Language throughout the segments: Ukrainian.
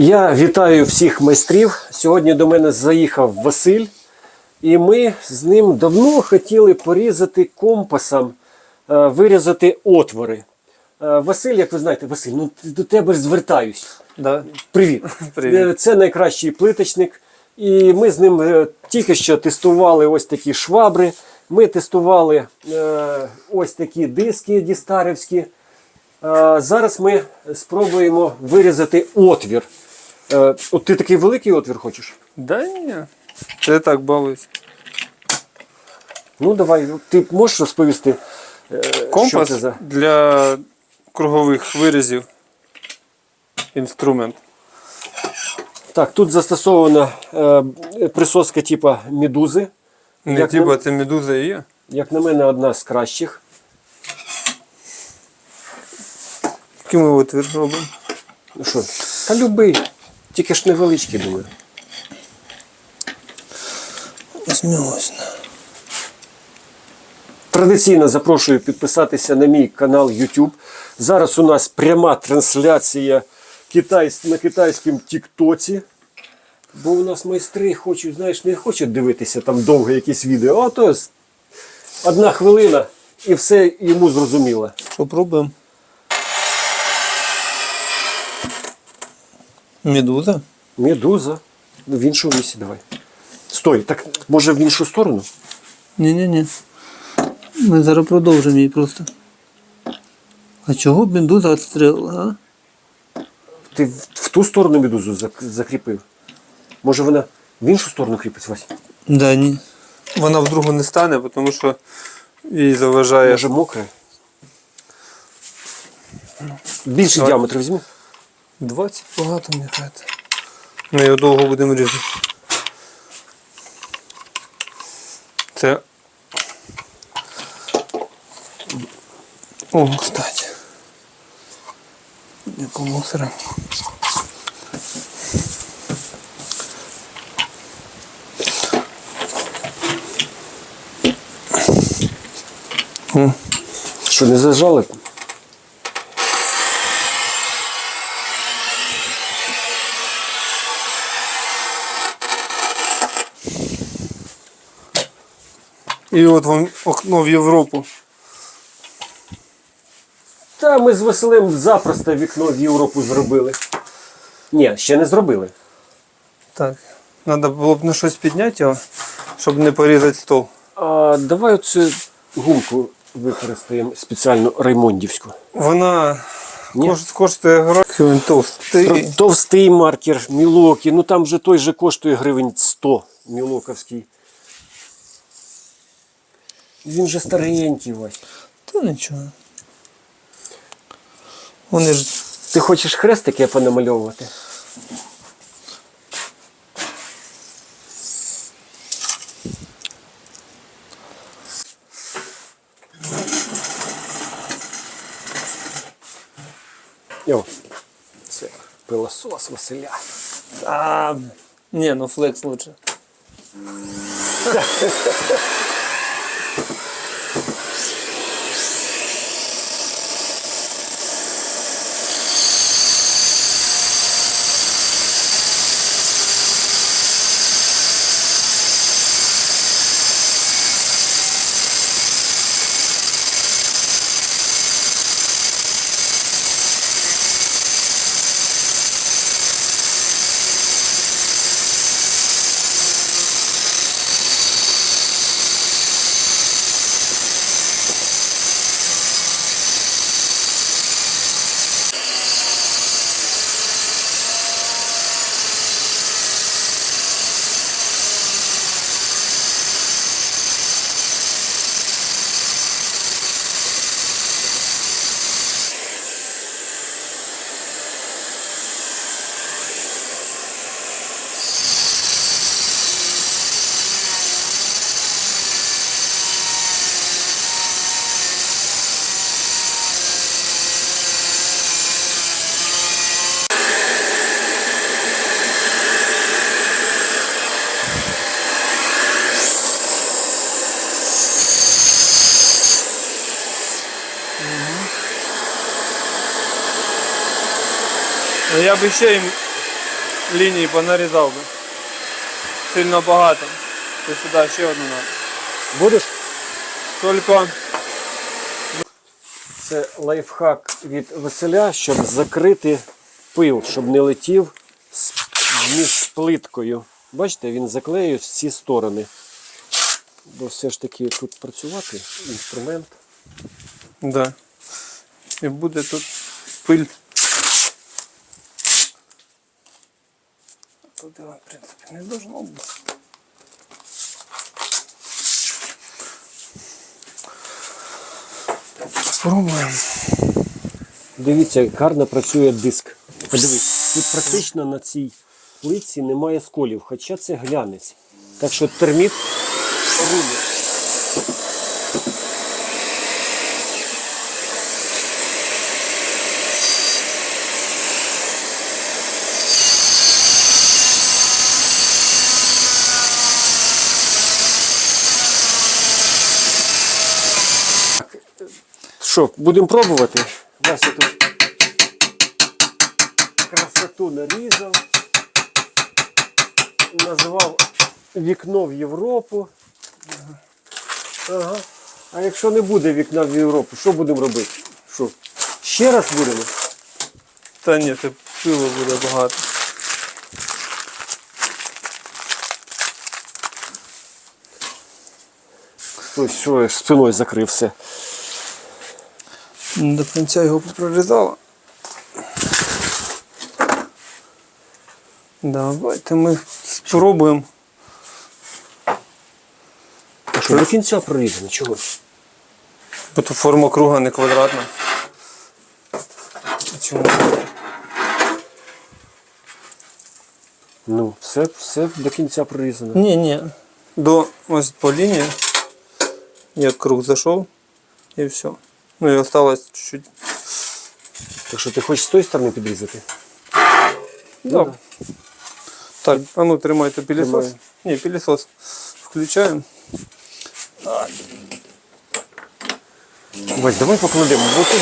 Я вітаю всіх майстрів. Сьогодні до мене заїхав Василь, і ми з ним давно хотіли порізати компасом, е, вирізати отвори. Е, Василь, як ви знаєте, Василь, ну до тебе ж звертаюсь. Да. Привіт. Привіт. Е, Це найкращий плиточник. І ми з ним тільки що тестували ось такі швабри. Ми тестували ось такі диски дістарівські. Зараз ми спробуємо вирізати отвір. Е, от ти такий великий отвір хочеш? Да ні. Це так балуюсь. Ну давай, ти можеш розповісти, е, що Компас це за. для кругових вирізів. Інструмент. Так, тут застосована е, присоска типу медузи. Не Як це медуза і є. Як на мене, одна з кращих. Який ми отвір робимо? Ну що? Та любий. Тільки ж невеличкий, думаю. Візьмемо. Традиційно запрошую підписатися на мій канал YouTube. Зараз у нас пряма трансляція на китайському Тіктоці. Бо у нас майстри хочуть, знаєш, не хочуть дивитися там довго якісь відео, а то одна хвилина і все йому зрозуміло. Попробуємо. Медуза? Медуза. В іншу вісі давай. Стой, так може в іншу сторону? Ні-ні-ні. Ми зараз продовжимо її просто. А чого б медуза відстрілила, а? Ти в, в ту сторону медузу зак- закріпив. Може вона в іншу сторону кріпиться, Вась? Да, ні. Вона вдруг не стане, тому що їй заважає. Може мокре? Більший Давай. діаметр візьми. 20 багато, мені кажеться. Ми його довго будемо різати. Це. О, кстати. Яку мусора. Що, не зажали? І от вам окно в Європу. Та ми з Василем запросто вікно в Європу зробили. Ні, ще не зробили. Так. Треба було б на щось підняти його, щоб не порізати стол. А давай оцю гумку використаємо спеціально раймондівську. Вона кош- коштує гроші, товстий. Товстий маркер, мілокі. Ну там же той же коштує гривень 100 мілоковський. Він же старенький Вась. Та нічого. Вони ж Ти хочеш хрестики понамальовувати? О, це пилосос Василя. А, ні, ну флекс лучше. Ну я б ще їм лінії понарізав би. Сильно багато. То сюди ще одну надо. Будеш? Тільки Це лайфхак від Василя, щоб закрити пил, щоб не летів між плиткою. Бачите, він заклеює всі сторони. Бо все ж таки тут працювати інструмент. Да. І буде тут пиль. Тут його, в принципі, не должно бути. Спробуємо. Дивіться, як гарно працює диск. Подивись, тут практично на цій плитці немає сколів, хоча це глянець. Так що терміт рулить. Що, будемо пробувати? Вася тут красоту нарізав. Назвав вікно в Європу. Ага. А якщо не буде вікна в Європу, що будемо робити? Що? Ще раз будемо? Та ні, це пилу буде багато. Ось що я спиною закрив все. До кінця його прорізало. Давайте ми спробуємо. А що до кінця прорізано? Чого? Бо тут форма круга не квадратна. Чому? Ну, все, все до кінця прорізано. Ні, ні. До ось по лінії. Як круг зайшов і все. Ну і осталось чуть-чуть. Так що ти хочеш з тої сторони підрізати? Да. Так, а ну тримайте пилісос. Тримаю. Ні, пилісос. Включаємо. Вась, давай покладемо. Бо тут...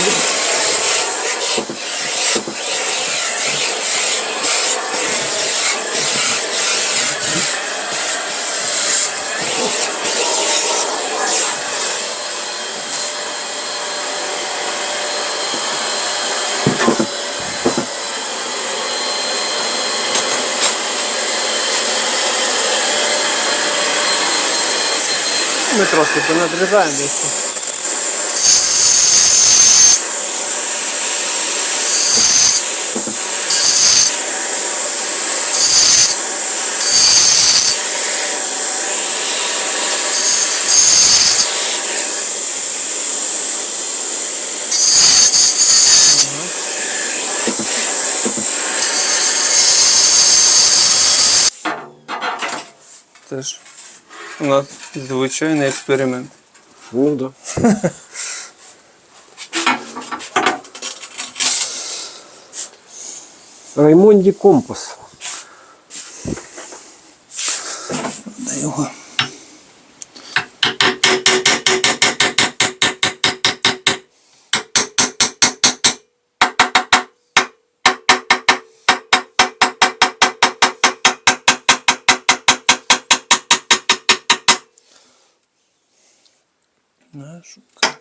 Ми трошки понадрізаємо десь. Теж у нас звичайний експеримент. Ну да. Раймонді компас. Дай його? На, шукай.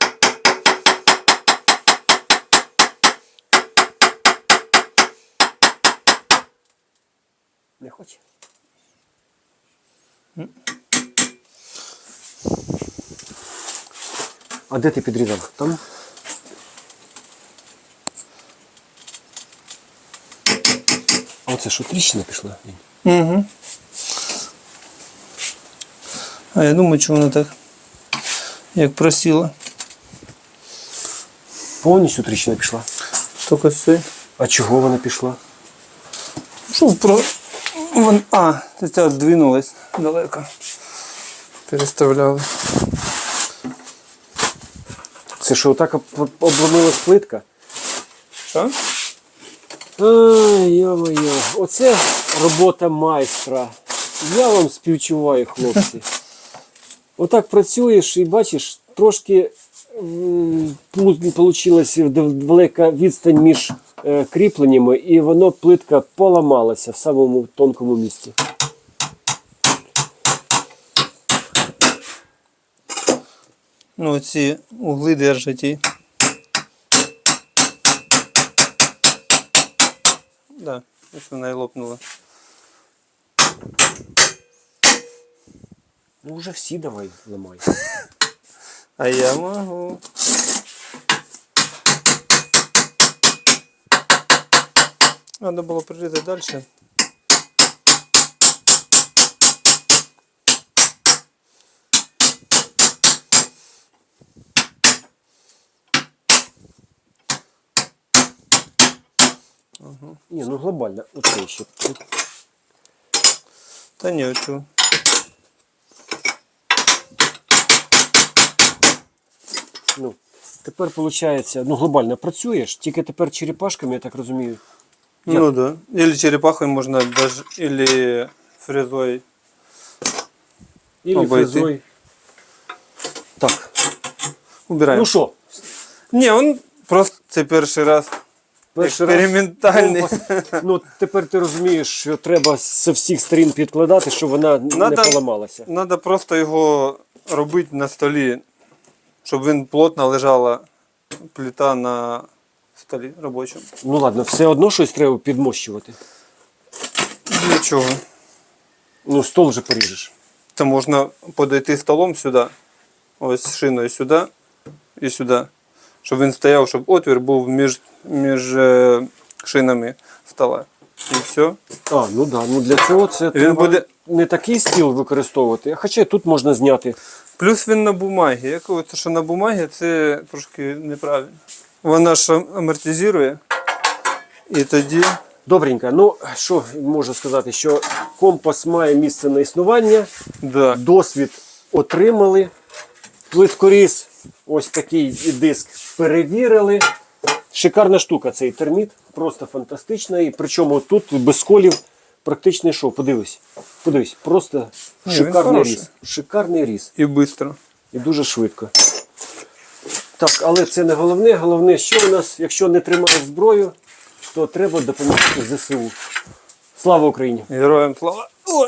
Не хоче. А де ти підрізав? Там? А оце що, тріщина пішла? Угу. А я думаю, чому вона так Як просіла. Повністю тріщина пішла. Тільки все. А чого вона пішла? Що про. Вон... А, це ця здвинулась далеко. Переставляли. Це що, отак об- обломилась плитка? Що? Йо-моє, оце робота майстра. Я вам співчуваю, хлопці. Отак працюєш і бачиш, трошки вийшла велика відстань між е, кріпленнями, і воно плитка поламалася в самому тонкому місці. Ну, ці угли держать і. Да, ось вона і лопнула. Ну вже всі давай ламай. А я можу. Надо було прирізати далі. Ні, ну глобально, оцей ще. Та ні, оцю. Ну, тепер виходить, ну глобально працюєш, тільки тепер черепашками, я так розумію. Як? Ну да. Или черепахой можно даже, или фрезой. Ілі Обойти. фрезой. Так, Убираем. ну що, Не, он просто це перший раз. перший раз Експериментальний. компас. Ну, тепер ти розумієш, що треба з всіх сторін підкладати, щоб вона не Надо- поламалася. Надо просто його робити на столі, щоб він плотно лежала плита на столі робочому. Ну ладно, все одно щось треба підмощувати. Для чого? Ну, стол вже поріжеш. Це можна подойти столом сюди, ось шиною сюди і сюди. Щоб він стояв, щоб отвір був між, між е, шинами стола. І все. А, ну да, ну для цього це треба буде- не такий стіл використовувати, хоча тут можна зняти. Плюс він на бумагі. Як от, що на бумагі, це трошки неправильно. Вона ж амортизує. І тоді. Добренько, ну що можу сказати, що компас має місце на існування, Да. досвід отримали, плиткоріз, ось такий диск перевірили. Шикарна штука цей терміт, просто фантастична. І причому тут без колів практично що, подивись. Подивись, просто Ні, він шикарний хороший. різ. Шикарний різ. І швидко. І дуже швидко. Так, але це не головне. Головне, що у нас, якщо не тримає зброю, то треба допомагати ЗСУ. Слава Україні! Героям слава. О!